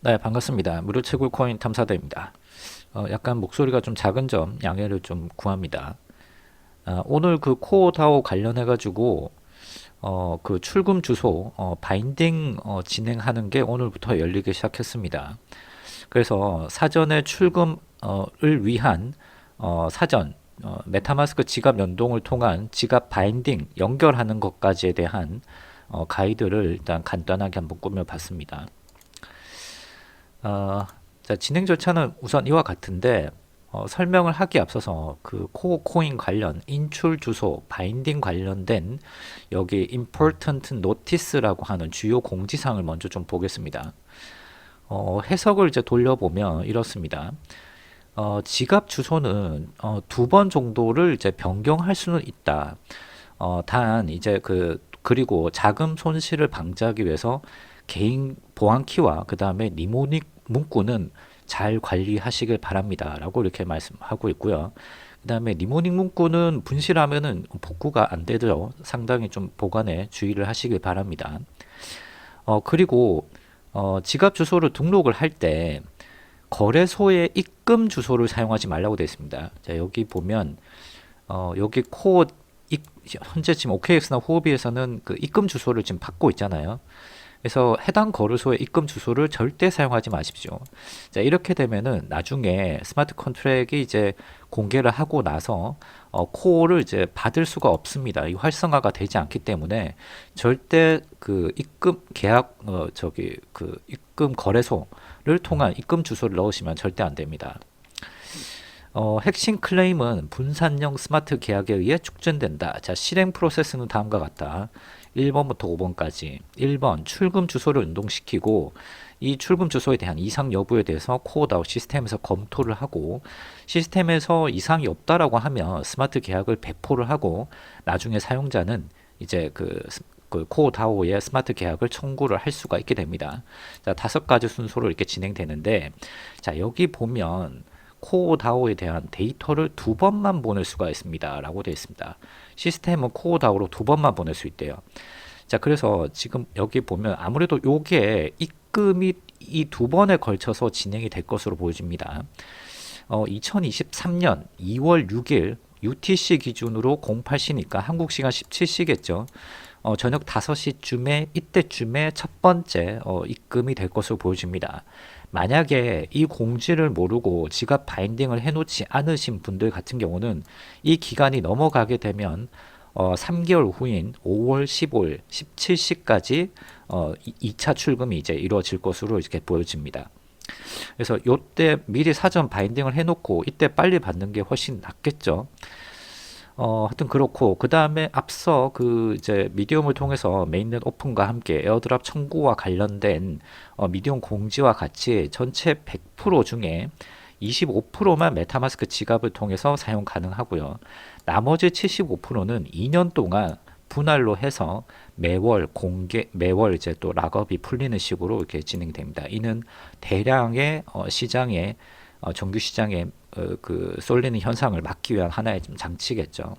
네, 반갑습니다. 무료 채굴 코인 탐사대입니다. 어, 약간 목소리가 좀 작은 점 양해를 좀 구합니다. 아, 오늘 그 코어다오 관련해 가지고 어, 그 출금 주소 어, 바인딩 어, 진행하는 게 오늘부터 열리기 시작했습니다. 그래서 사전에 출금을 위한 어, 사전 어, 메타마스크 지갑 연동을 통한 지갑 바인딩 연결하는 것까지에 대한 어, 가이드를 일단 간단하게 한번 꾸며봤습니다. 어, 자, 진행 절차는 우선 이와 같은데 어, 설명을 하기 앞서서 그 코어 코인 관련 인출 주소 바인딩 관련된 여기 important notice라고 하는 주요 공지사항을 먼저 좀 보겠습니다. 어, 해석을 이제 돌려보면 이렇습니다. 어, 지갑 주소는 어, 두번 정도를 이제 변경할 수는 있다. 어, 단 이제 그 그리고 자금 손실을 방지하기 위해서 개인 보안 키와 그 다음에 니모닉 문구는 잘 관리하시길 바랍니다. 라고 이렇게 말씀하고 있고요. 그 다음에 니모닉 문구는 분실하면은 복구가 안 되죠. 상당히 좀 보관에 주의를 하시길 바랍니다. 어, 그리고 어, 지갑 주소를 등록을 할 때 거래소의 입금 주소를 사용하지 말라고 되어 있습니다. 자, 여기 보면 어, 여기 코어 이- 현재 지금 OKX나 후오비에서는 그 입금 주소를 지금 받고 있잖아요. 그래서 해당 거래소의 입금 주소를 절대 사용하지 마십시오. 자, 이렇게 되면은 나중에 스마트 컨트랙이 이제 공개를 하고 나서 어, 코어를 이제 받을 수가 없습니다. 이 활성화가 되지 않기 때문에 절대 그 입금 계약 어, 저기 그 입금 거래소를 통한 입금 주소를 넣으시면 절대 안 됩니다. 어, 핵심 클레임은 분산형 스마트 계약에 의해 축전된다. 자, 실행 프로세스는 다음과 같다. 1번부터 5번까지. 1번, 출금 주소를 연동시키고 이 출금 주소에 대한 이상 여부에 대해서 코어다우 시스템에서 검토를 하고 시스템에서 이상이 없다라고 하면 스마트 계약을 배포를 하고 나중에 사용자는 이제 그, 스- 그 코어다오의 스마트 계약을 청구를 할 수가 있게 됩니다. 자, 다섯 가지 순서로 이렇게 진행되는데 자, 여기 보면 코어다오에 대한 데이터를 두 번만 보낼 수가 있습니다. 라고 되어 있습니다. 시스템은 코어다오로 두 번만 보낼 수 있대요. 자, 그래서 지금 여기 보면 아무래도 요게 입금이 이 두 번에 걸쳐서 진행이 될 것으로 보여집니다. 어, 2023년 2월 6일 UTC 기준으로 08시니까 한국 시간 17시겠죠. 어, 저녁 5시쯤에 이때쯤에 첫 번째 어, 입금이 될 것으로 보여집니다. 만약에 이 공지를 모르고 지갑 바인딩을 해놓지 않으신 분들 같은 경우는 이 기간이 넘어가게 되면 어, 3개월 후인 5월 15일 17시까지 어, 2차 출금이 이제 이루어질 것으로 이렇게 보여집니다. 그래서 요때 미리 사전 바인딩을 해놓고 이때 빨리 받는 게 훨씬 낫겠죠. 어, 하여튼 그렇고 그 다음에 앞서 그 이제 미디움을 통해서 메인넷 오픈과 함께 에어드랍 청구와 관련된 어, 미디움 공지와 같이 전체 100% 중에 25%만 메타마스크 지갑을 통해서 사용 가능하고요. 나머지 75%는 2년 동안 분할로 해서 매월 공개 매월 이제 또 락업이 풀리는 식으로 이렇게 진행됩니다. 이는 대량의 어, 시장에 어, 정규 시장에 어, 그 쏠리는 현상을 막기 위한 하나의 좀 장치겠죠.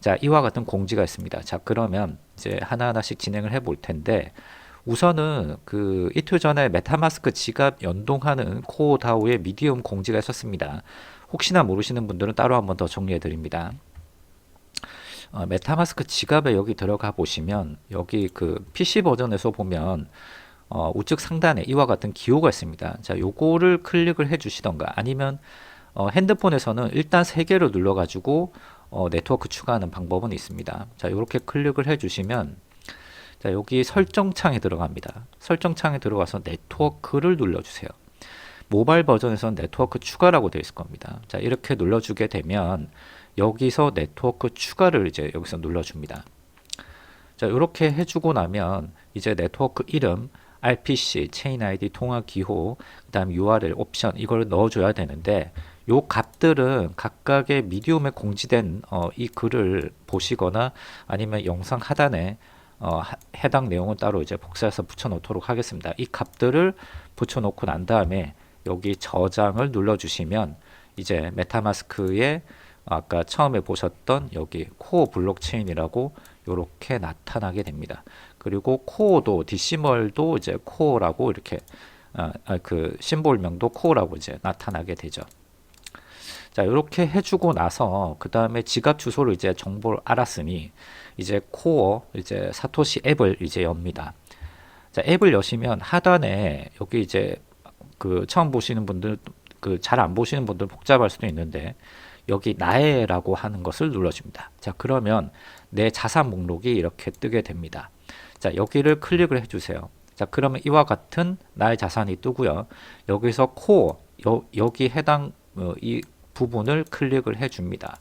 자, 이와 같은 공지가 있습니다. 자, 그러면 이제 하나하나씩 진행을 해 볼 텐데 우선은 그 이틀 전에 메타마스크 지갑 연동하는 코다오의 미디움 공지가 있었습니다. 혹시나 모르시는 분들은 따로 한번 더 정리해 드립니다. 어, 메타마스크 지갑에 여기 들어가 보시면 여기 그 PC 버전에서 보면 어, 우측 상단에 이와 같은 기호가 있습니다. 자, 요거를 클릭을 해 주시던가 아니면 어, 핸드폰에서는 일단 세 개를 눌러 가지고 어, 네트워크 추가하는 방법은 있습니다. 자, 이렇게 클릭을 해 주시면 자, 여기 설정창에 들어갑니다. 설정창에 들어가서 네트워크를 눌러 주세요. 모바일 버전에서는 네트워크 추가라고 되어 있을 겁니다. 자, 이렇게 눌러주게 되면 여기서 네트워크 추가를 이제 여기서 눌러줍니다. 자, 이렇게 해주고 나면 이제 네트워크 이름, RPC, 체인 ID, 통화 기호, 그 다음 URL 옵션 이걸 넣어줘야 되는데 요 값들은 각각의 미디움에 공지된 어, 이 글을 보시거나 아니면 영상 하단에 어, 하- 해당 내용은 따로 이제 복사해서 붙여놓도록 하겠습니다. 이 값들을 붙여놓고 난 다음에 여기 저장을 눌러주시면 이제 메타마스크에 아까 처음에 보셨던 여기 코어 블록체인이라고 이렇게 나타나게 됩니다. 그리고 코어도 디시멀도 이제 코어라고 이렇게 아, 아, 그 심볼명도 코어라고 이제 나타나게 되죠. 자, 이렇게 해주고 나서 그 다음에 지갑 주소를 이제 정보를 알았으니 이제 코어 이제 사토시 앱을 이제 엽니다. 자, 앱을 여시면 하단에 여기 이제 그 처음 보시는 분들 그 잘 안 보시는 분들 복잡할 수도 있는데 여기 나에라고 하는 것을 눌러줍니다. 자, 그러면 내 자산 목록이 이렇게 뜨게 됩니다. 자, 여기를 클릭을 해주세요. 자, 그러면 이와 같은 나의 자산이 뜨고요. 여기서 코어 여, 여기 해당 어, 이 부분을 클릭을 해줍니다.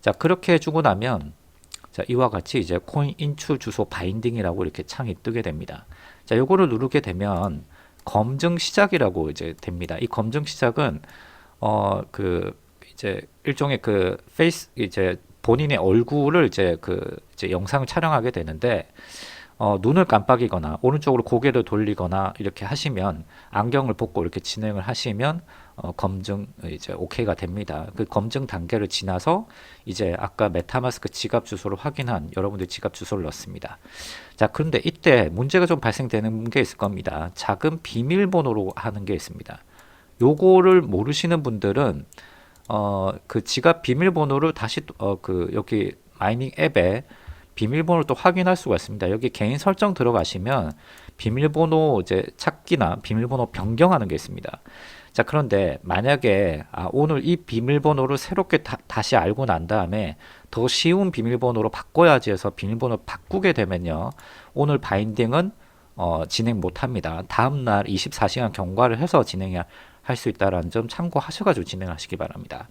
자, 그렇게 해주고 나면 자, 이와 같이 이제 코인 인출 주소 바인딩이라고 이렇게 창이 뜨게 됩니다. 자, 요거를 누르게 되면 검증 시작이라고 이제 됩니다. 이 검증 시작은 어 그 이제 일종의 그 페이스 이제 본인의 얼굴을 이제 그 이제 영상을 촬영하게 되는데 어 눈을 깜빡이거나 오른쪽으로 고개를 돌리거나 이렇게 하시면 안경을 벗고 이렇게 진행을 하시면 어 검증 이제 오케이가 됩니다. 그 검증 단계를 지나서 이제 아까 메타마스크 지갑 주소를 확인한 여러분들 지갑 주소를 넣습니다. 자, 그런데 이때 문제가 좀 발생되는 게 있을 겁니다. 작은 비밀번호로 하는 게 있습니다. 요거를 모르시는 분들은 어, 그 지갑 비밀번호를 다시 또- 어, 그 여기 마이닝 앱에 비밀번호를 또 확인할 수가 있습니다. 여기 개인 설정 들어가시면 비밀번호 이제 찾기나 비밀번호 변경하는 게 있습니다. 자, 그런데 만약에 아, 오늘 이 비밀번호를 새롭게 다, 다시 알고 난 다음에 더 쉬운 비밀번호로 바꿔야지 해서 비밀번호 바꾸게 되면요. 오늘 바인딩은 어, 진행 못 합니다. 다음 날 24시간 경과를 해서 진행할 수 있다라는 점 참고하셔 가지고 진행하시기 바랍니다.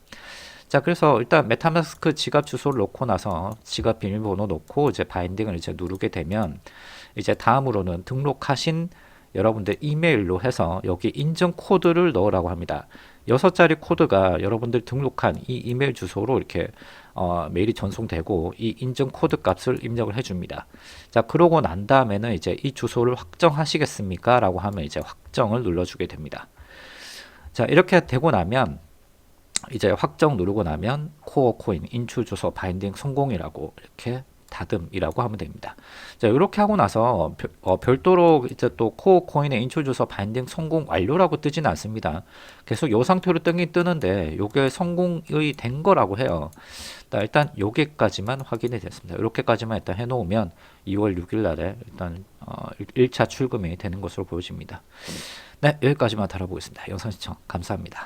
자, 그래서 일단 메타마스크 지갑 주소를 넣고 나서 지갑 비밀번호 넣고 이제 바인딩을 이제 누르게 되면 이제 다음으로는 등록하신 여러분들 이메일로 해서 여기 인증 코드를 넣으라고 합니다. 여섯 자리 코드가 여러분들 등록한 이 이메일 주소로 이렇게 어, 메일이 전송되고 이 인증 코드 값을 입력을 해줍니다. 자, 그러고 난 다음에는 이제 이 주소를 확정하시겠습니까? 라고 하면 이제 확정을 눌러주게 됩니다. 자, 이렇게 되고 나면 이제 확정 누르고 나면 코어 코인 인출 주소 바인딩 성공이라고 이렇게 다듬이라고 하면 됩니다. 자, 이렇게 하고 나서 별, 어, 별도로 이제 또 코어 코인의 인출 주소 바인딩 성공 완료라고 뜨지는 않습니다. 계속 이 상태로 뜨긴 뜨는데 이게 성공이 된 거라고 해요. 자, 일단 여기까지만 확인이 됐습니다. 이렇게까지만 일단 해놓으면 2월 6일 날에 일단 어, 1차 출금이 되는 것으로 보여집니다. 네, 여기까지만 다뤄보겠습니다. 영상 시청 감사합니다.